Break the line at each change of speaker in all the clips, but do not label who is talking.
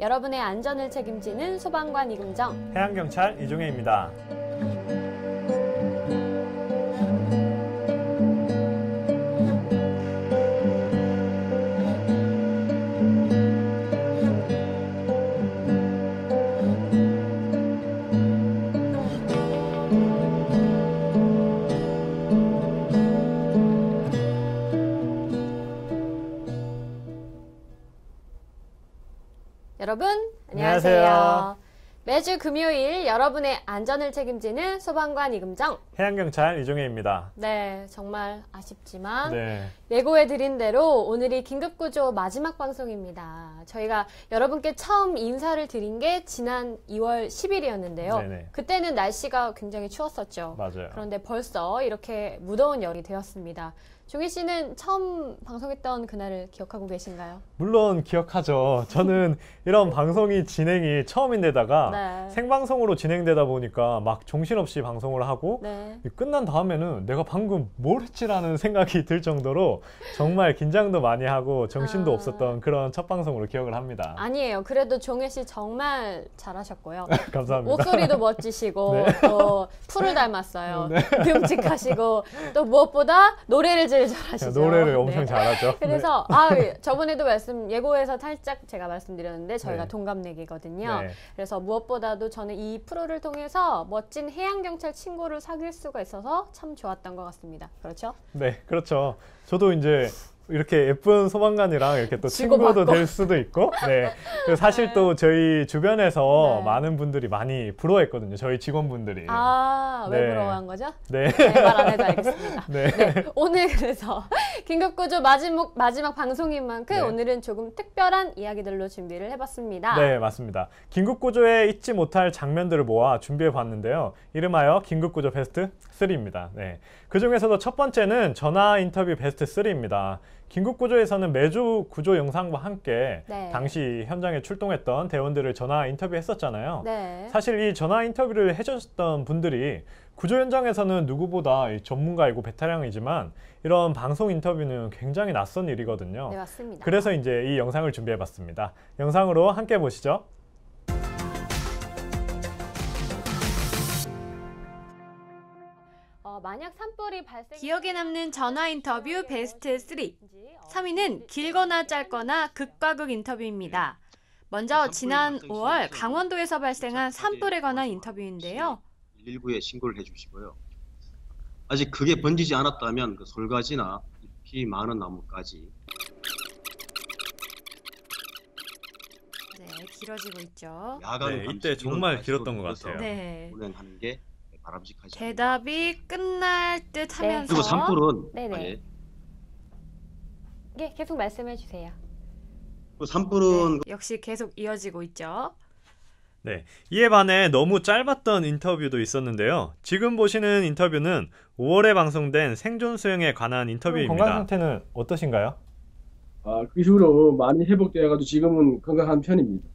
여러분의 안전을 책임지는 소방관 이금정.
해양경찰 이종혜입니다.
여러분, 안녕하세요.
안녕하세요.
매주 금요일 여러분의 안전을 책임지는 소방관 이금정.
해양경찰 이종혜입니다.
네, 정말 아쉽지만
네.
예고해 드린 대로 오늘이 긴급구조 마지막 방송입니다. 저희가 여러분께 처음 인사를 드린 게 지난 2월 10일이었는데요.
네네.
그때는 날씨가 굉장히 추웠었죠.
맞아요.
그런데 벌써 이렇게 무더운 열이 되었습니다. 종희 씨는 처음 방송했던 그날을 기억하고 계신가요?
물론 기억하죠. 저는 이런 방송이 진행이 처음인데다가
네.
생방송으로 진행되다 보니까 막 정신없이 방송을 하고
네.
끝난 다음에는 내가 방금 뭘 했지라는 생각이 들 정도로 정말 긴장도 많이 하고 정신도
아.
없었던 그런 첫 방송으로 기억을 합니다.
아니에요. 그래도 종혜 씨 정말 잘하셨고요.
감사합니다.
목소리도 멋지시고
네.
또 풀을 닮았어요.
네.
듬직하시고 또 무엇보다 노래를 제일 잘하시죠.
노래를 엄청
네.
잘하죠.
그래서 아 저번에도 말씀 예고에서 살짝 제가 말씀드렸는데 저희가
네.
동갑내기거든요.
네.
그래서 무엇보다도 저는 이 프로를 통해서 멋진 해양 경찰 친구를 사귈 수가 있어서 참 좋았던 것 같습니다. 그렇죠?
네, 그렇죠. 저도 이제 이렇게 예쁜 소방관이랑 이렇게 또 친구도. 될 수도 있고, 네. 사실 또 저희 주변에서
네.
많은 분들이 많이 부러워했거든요. 저희 직원분들이.
아, 왜
네.
부러워한 거죠?
네.
네, 말안 해도 알겠습니다.
네.
네, 오늘 그래서 긴급구조 마지막, 마지막 방송인 만큼
네.
오늘은 조금 특별한 이야기들로 준비를 해봤습니다.
네, 맞습니다. 긴급구조에 잊지 못할 장면들을 모아 준비해 봤는데요. 이름하여 긴급구조 베스트 3입니다. 네. 그 중에서도 첫 번째는 전화 인터뷰 베스트 3입니다. 긴급 구조에서는 매주 구조 영상과 함께
네.
당시 현장에 출동했던 대원들을 전화 인터뷰했었잖아요.
네.
사실 이 전화 인터뷰를 해주셨던 분들이 구조 현장에서는 누구보다 이 전문가이고 베테랑이지만 이런 방송 인터뷰는 굉장히 낯선 일이거든요.
네, 맞습니다.
그래서 이제 이 영상을 준비해봤습니다. 영상으로 함께 보시죠.
만약 산불이 발생
기억에 남는 전화 인터뷰 베스트 3. 3위는 길거나 짧거나 극과 극 인터뷰입니다. 먼저 지난 5월 강원도에서 발생한 산불에 관한 인터뷰인데요.
119에 신고를 해주시고요. 아직 그게 번지지 않았다면 그 솔가지나 잎이 많은 나무까지
네, 길어지고 있죠.
야간
네, 이때 정말 길었던 것 같아요.
네.
운행하는 게 바람직하지.
대답이 끝날 듯
네.
하면서
그리고 산불은
네네.
아, 예.
네, 계속 말씀해 주세요.
그 산불은
역시 계속 이어지고 있죠.
네. 이에 반해 너무 짧았던 인터뷰도 있었는데요. 지금 보시는 인터뷰는 5월에 방송된 생존 수영에 관한 인터뷰입니다. 건강 상태는 어떠신가요?
아, 그 이후로 많이 회복되어가지고 지금은 건강한 편입니다.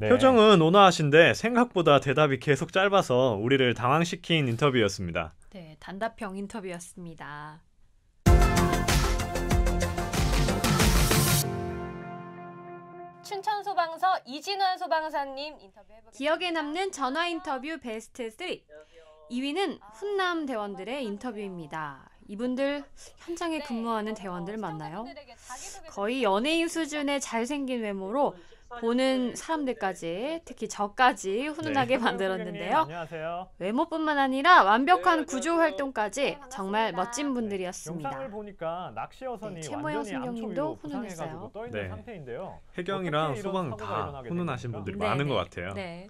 네. 표정은 온화하신데 생각보다 대답이 계속 짧아서 우리를 당황시킨 인터뷰였습니다.
네, 단답형 인터뷰였습니다.
춘천 소방서 이진환 소방사님 인터뷰 해보겠습니다.
기억에 남는 전화 인터뷰 베스트 3. 2위는 훈남 대원들의 인터뷰입니다. 이분들 현장에 근무하는 대원들 맞나요? 거의 연예인 수준의 잘생긴 외모로 보는 사람들까지 특히 저까지 훈훈하게
네.
만들었는데요.
안녕하세요.
외모뿐만 아니라 완벽한
네,
구조
안녕하세요.
활동까지 정말 멋진
영상을
분들이었습니다.
보니까 낚시 여선이
네, 최모영
부상해가지고
훈훈했어요.
떠 있는
네.
상태인데요.
해경이랑 소방 다 훈훈하신? 분들이
네,
많은
네.
것 같아요.
네.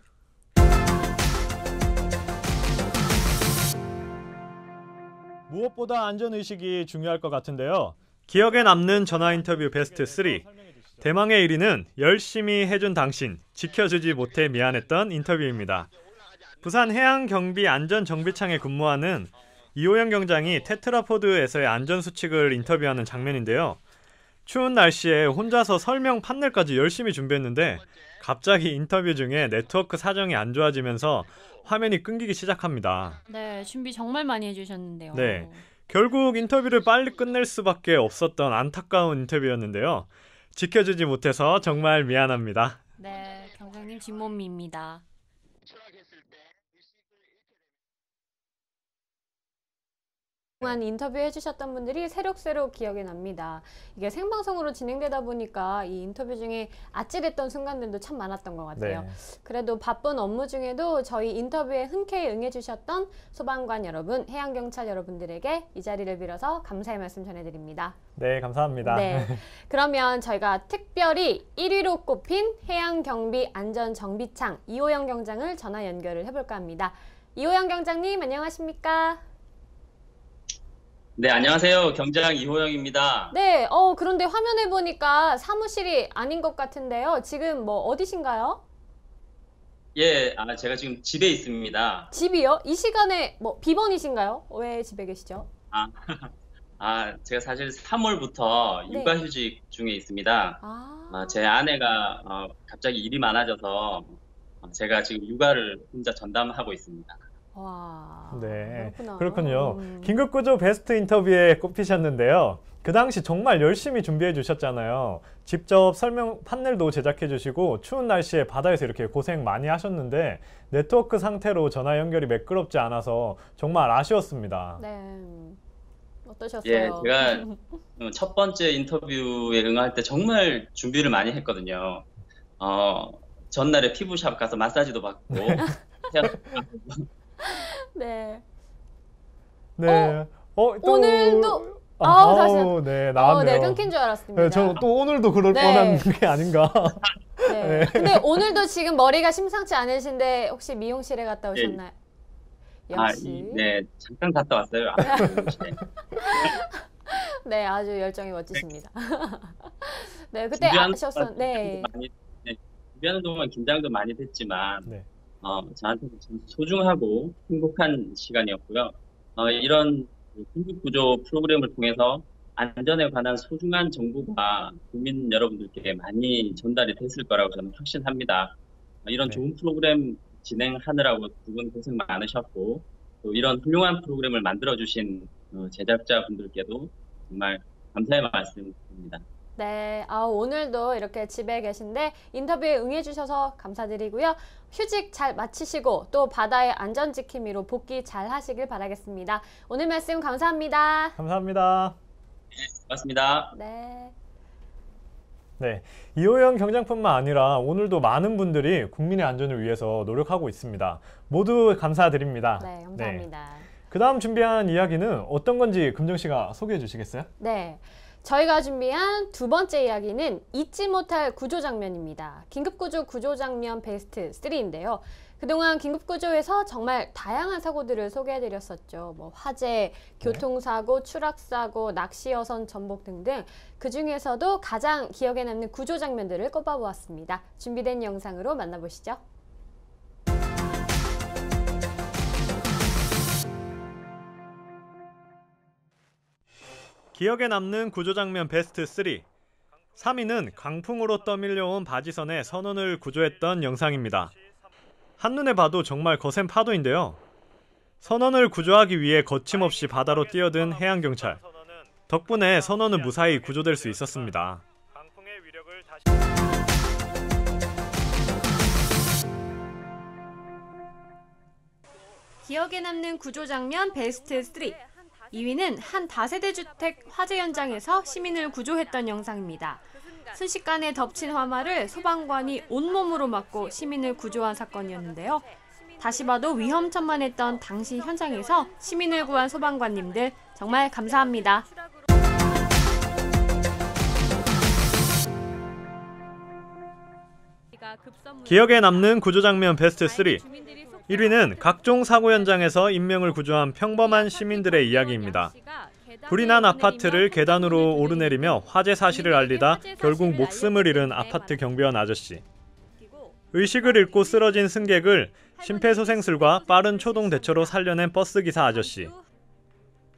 무엇보다 안전 의식이 중요할 것 같은데요. 기억에 남는 전화 인터뷰 베스트 3. 대망의 1위는 열심히 해준 당신, 지켜주지 못해 미안했던 인터뷰입니다. 부산 해양경비 안전정비창에 근무하는 이호영 경장이 테트라포드에서의 안전수칙을 인터뷰하는 장면인데요. 추운 날씨에 혼자서 설명 판넬까지 열심히 준비했는데 갑자기 인터뷰 중에 네트워크 사정이 안 좋아지면서 화면이 끊기기 시작합니다.
네, 준비 정말 많이 해주셨는데요.
네. 결국 인터뷰를 빨리 끝낼 수밖에 없었던 안타까운 인터뷰였는데요. 지켜주지 못해서 정말 미안합니다.
네, 경장님 진몸미입니다.
동안 인터뷰 해 주셨던 분들이 새록새록 기억에 납니다. 이게 생방송으로 진행되다 보니까 이 인터뷰 중에 아찔했던 순간들도 참 많았던 것 같아요.
네.
그래도 바쁜 업무 중에도 저희 인터뷰에 흔쾌히 응해 주셨던 소방관 여러분, 해양경찰 여러분들에게 이 자리를 빌어서 감사의 말씀 전해드립니다.
네, 감사합니다.
네. 그러면 저희가 특별히 1위로 꼽힌 해양경비 안전정비창 이호영 경장을 전화 연결을 해볼까 합니다. 이호영 경장님 안녕하십니까?
네, 안녕하세요. 경장 이호영입니다.
네, 어, 그런데 화면에 보니까 사무실이 아닌 것 같은데요. 지금 뭐 어디신가요?
예, 아, 제가 지금 집에 있습니다.
집이요? 이 시간에 뭐 비번이신가요? 왜 집에 계시죠?
아, 제가 사실 3월부터
네.
육아휴직 중에 있습니다.
아,
아, 제 아내가 어, 갑자기 일이 많아져서 어, 제가 지금 육아를 혼자 전담하고 있습니다.
와.
네,
그렇구나.
그렇군요.
음.
긴급구조 베스트 인터뷰에 꼽히셨는데요. 그 당시 정말 열심히 준비해 주셨잖아요. 직접 설명 판넬도 제작해 주시고 추운 날씨에 바다에서 이렇게 고생 많이 하셨는데 네트워크 상태로 전화 연결이 매끄럽지 않아서 정말 아쉬웠습니다.
네. 어떠셨어요?
예, 제가 어, 첫 번째 인터뷰에 응할 때 정말 준비를 많이 했거든요. 어, 전날에 피부샵 가서 마사지도 받고
네.
네. 어, 또
오늘도-
아,
아우, 다시-
아우, 네,
어,
나왔네요.
네, 끊긴 줄 알았습니다.
네, 저 또 오늘도 그럴
네.
뻔한 게 아닌가.
네. 근데 오늘도 지금 머리가 심상치 않으신데 혹시 미용실에 갔다 오셨나요?
아,
역시.
이- 네, 잠깐 갔다 왔어요. 아, 네.
네, 아주 열정이 멋지십니다. 네, 그때 아셨었, 네.
많이, 네, 준비하는 동안 긴장도 많이 됐지만,
네.
어, 저한테는 참 소중하고 행복한 시간이었고요. 어, 이런 긴급구조 프로그램을 통해서 안전에 관한 소중한 정보가 국민 여러분들께 많이 전달이 됐을 거라고 저는 확신합니다. 어, 이런
네.
좋은 프로그램 진행하느라고 두 분 고생 많으셨고, 또 이런 훌륭한 프로그램을 만들어주신 어, 제작자분들께도 정말 감사의 말씀 드립니다.
네, 아, 오늘도 이렇게 집에 계신데 인터뷰에 응해주셔서 감사드리고요. 휴직 잘 마치시고 또 바다의 안전 지킴이로 복귀 잘 하시길 바라겠습니다. 오늘 말씀 감사합니다.
감사합니다.
고맙습니다.
네.
네, 이호영 경장뿐만 아니라 오늘도 많은 분들이 국민의 안전을 위해서 노력하고 있습니다. 모두 감사드립니다.
네, 감사합니다.
그 다음 준비한 이야기는 어떤 건지 금정 씨가 소개해 주시겠어요?
네. 저희가 준비한 두 번째 이야기는 잊지 못할 구조 장면입니다. 긴급구조 구조 장면 베스트 3인데요. 그동안 긴급구조에서 정말 다양한 사고들을 소개해드렸었죠. 뭐 화재, 교통사고, 추락사고, 낚시여선 전복 등등 그 중에서도 가장 기억에 남는 구조 장면들을 꼽아보았습니다. 준비된 영상으로 만나보시죠.
기억에 남는 구조 장면 베스트 3. 3위는 강풍으로 떠밀려온 바지선의 선원을 구조했던 영상입니다. 한눈에 봐도 정말 거센 파도인데요. 선원을 구조하기 위해 거침없이 바다로 뛰어든 해양경찰. 덕분에 선원은 무사히 구조될 수 있었습니다.
기억에 남는 구조 장면 베스트 3. 2위는 한 다세대 주택 화재 현장에서 시민을 구조했던 영상입니다. 순식간에 덮친 화마를 소방관이 온몸으로 막고 시민을 구조한 사건이었는데요. 다시 봐도 위험천만했던 당시 현장에서 시민을 구한 소방관님들 정말 감사합니다.
기억에 남는 구조 장면 베스트 3. 1위는 각종 사고 현장에서 인명을 구조한 평범한 시민들의 이야기입니다. 불이 난 아파트를 계단으로 오르내리며 화재 사실을 알리다 결국 목숨을 잃은 아파트 경비원 아저씨. 의식을 잃고 쓰러진 승객을 심폐소생술과 빠른 초동 대처로 살려낸 버스 기사 아저씨.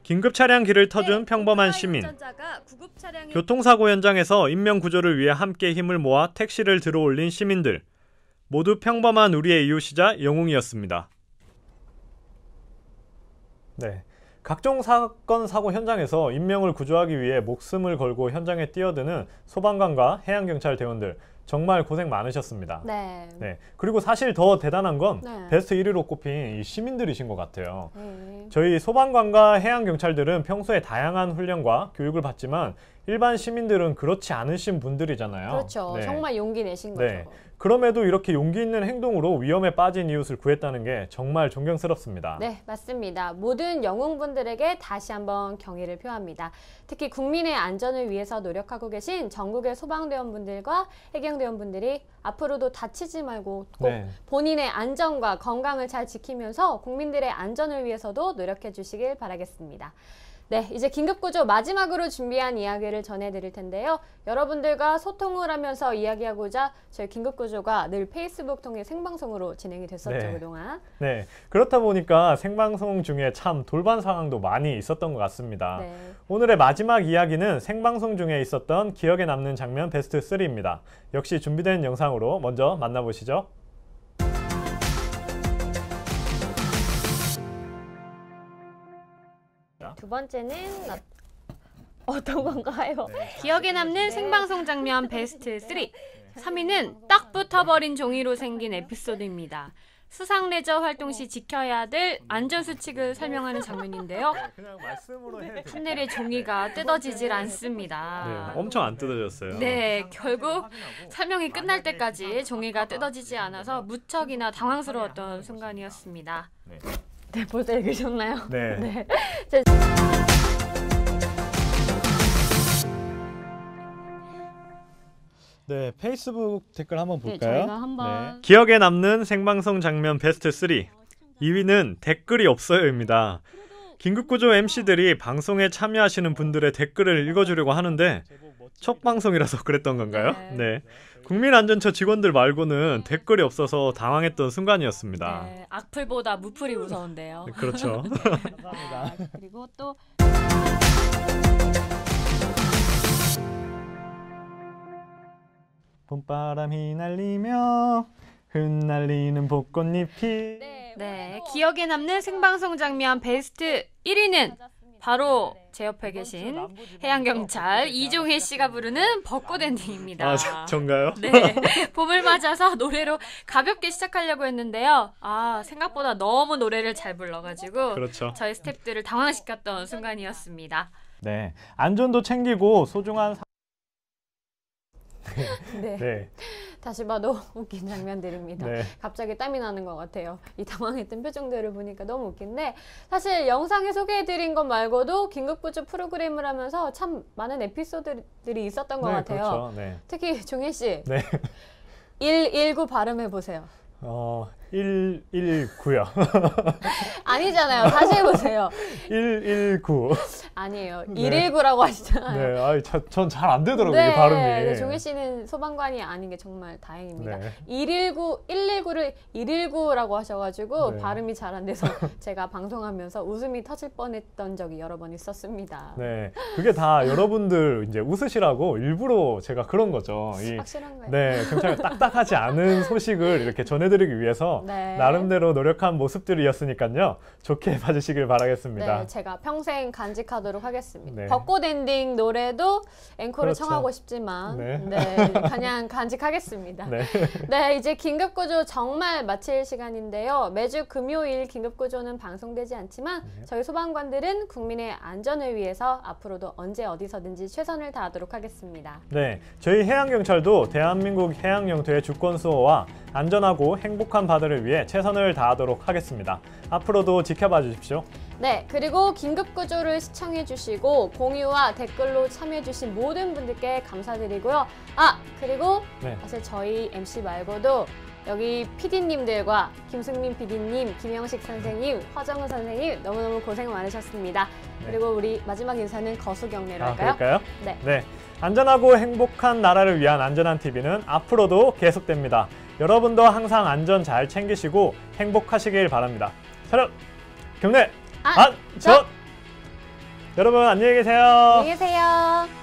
긴급 차량 길을 터준 평범한 시민. 교통사고 현장에서 인명 구조를 위해 함께 힘을 모아 택시를 들어올린 시민들. 모두 평범한 우리의 이웃이자 영웅이었습니다. 네. 각종 사건 사고 현장에서 인명을 구조하기 위해 목숨을 걸고 현장에 뛰어드는 소방관과 해양경찰 대원들 정말 고생 많으셨습니다.
네.
네. 그리고 사실 더 대단한 건
네.
베스트 1위로 꼽힌 이 시민들이신 것 같아요.
네.
저희 소방관과 해양경찰들은 평소에 다양한 훈련과 교육을 받지만 일반 시민들은 그렇지 않으신 분들이잖아요.
그렇죠.
네.
정말 용기 내신 거죠.
네. 그럼에도 이렇게 용기 있는 행동으로 위험에 빠진 이웃을 구했다는 게 정말 존경스럽습니다.
네, 맞습니다. 모든 영웅분들에게 다시 한번 경의를 표합니다. 특히 국민의 안전을 위해서 노력하고 계신 전국의 소방대원분들과 해경대원분들이 앞으로도 다치지 말고 꼭
네.
본인의 안전과 건강을 잘 지키면서 국민들의 안전을 위해서도 노력해 주시길 바라겠습니다. 네, 이제 긴급구조 마지막으로 준비한 이야기를 전해드릴 텐데요. 여러분들과 소통을 하면서 이야기하고자 저희 긴급구조가 늘 페이스북 통해 생방송으로 진행이 됐었죠,
네.
그동안.
네. 그렇다 보니까 생방송 중에 참 돌발 상황도 많이 있었던 것 같습니다.
네.
오늘의 마지막 이야기는 생방송 중에 있었던 기억에 남는 장면 베스트 3입니다. 역시 준비된 영상으로 먼저 만나보시죠.
두 번째는 어- 어떤 건가요?
기억에 남는 생방송 장면 베스트 3. 3위는 딱 붙어버린 종이로 생긴 에피소드입니다. 수상 레저 활동 시 지켜야 될 안전 수칙을 설명하는 장면인데요.
그냥 말씀으로 해.
판넬의 종이가 뜯어지질 않습니다.
네, 엄청 안 뜯어졌어요.
네, 결국 설명이 끝날 때까지 종이가 뜯어지지 않아서 무척이나 당황스러웠던 순간이었습니다.
네, 벌써 읽으셨나요?
네.
네.
네, 페이스북 댓글 한번
네,
볼까요?
저희가 한번
기억에 남는 생방송 장면 베스트 3. 2위는 댓글이 없어요입니다. 긴급구조 MC들이 방송에 참여하시는 분들의 댓글을 읽어주려고 하는데 첫 방송이라서 그랬던 건가요?
네.
네. 국민안전처 직원들 말고는 댓글이 없어서 당황했던 순간이었습니다.
네, 악플보다 무플이 무서운데요.
네, 그렇죠.
아, 그리고 또
봄바람이 날리며 흩날리는 벚꽃잎이
네, 기억에 남는 생방송 장면 베스트 1위는 바로 제 옆에 계신 해양경찰 이종혜 씨가 부르는 벚꽃 엔딩입니다.
아, 저, 전가요?
네, 봄을 맞아서 노래로 가볍게 시작하려고 했는데요. 아, 생각보다 너무 노래를 잘 불러가지고
그렇죠.
저희 스태프들을 당황시켰던 순간이었습니다.
네. 안전도 챙기고 소중한 사...
네.
네.
다시 봐도 웃긴 장면들입니다.
네.
갑자기 땀이 나는 것 같아요. 이 당황했던 표정들을 보니까 너무 웃긴데 사실 영상에 소개해드린 것 말고도 긴급구조 프로그램을 하면서 참 많은 에피소드들이 있었던 것
네,
같아요.
그렇죠. 네.
특히 종혜 씨
네.
119 발음해 보세요.
어, 119요.
아니잖아요. 다시 해보세요.
119.
아니에요.
네.
119라고 하시잖아요.
네. 아이, 전잘 안 되더라고요,
네,
이게 발음이.
네, 종혜 씨는 소방관이 아닌 게 정말 다행입니다.
네.
119, 119를 119라고 하셔가지고
네.
발음이 잘 안 돼서 제가 방송하면서 웃음이 터질 뻔했던 적이 여러 번 있었습니다.
네. 그게 다 여러분들 이제 웃으시라고 일부러 제가 그런 거죠. 이
확실한가요?
네, 경찰 딱딱하지 않은 소식을 이렇게 전해드리기 위해서
네.
나름대로 노력한 모습들이었으니까요. 좋게 봐주시길 바라겠습니다.
네, 제가 평생 간직하도록 하겠습니다.
네.
벚꽃 엔딩 노래도 앵콜을
그렇죠.
청하고 싶지만
네.
네, 그냥 간직하겠습니다.
네.
네, 이제 긴급구조 정말 마칠 시간인데요. 매주 금요일 긴급구조는 방송되지 않지만
네.
저희 소방관들은 국민의 안전을 위해서 앞으로도 언제 어디서든지 최선을 다하도록 하겠습니다.
네, 저희 해양경찰도 대한민국 해양 영토의 주권 수호와 안전하고 행복한 바다를 위해 최선을 다하도록 하겠습니다. 앞으로도 지켜봐 주십시오.
네, 그리고 긴급구조를 시청해주시고 공유와 댓글로 참여해주신 모든 분들께 감사드리고요. 아, 그리고
네.
사실 저희 MC 말고도 여기 PD님들과 김승민 PD님, 김영식 선생님, 화정우 선생님 너무너무 고생 많으셨습니다.
네.
그리고 우리 마지막 인사는 거수경례로
아,
할까요?
그럴까요?
네.
네. 안전하고 행복한 나라를 위한 안전한 TV는 앞으로도 계속됩니다. 여러분도 항상 안전 잘 챙기시고 행복하시길 바랍니다. 차렷! 경례!
안,
안전! 여러분 안녕히 계세요.
안녕히 계세요.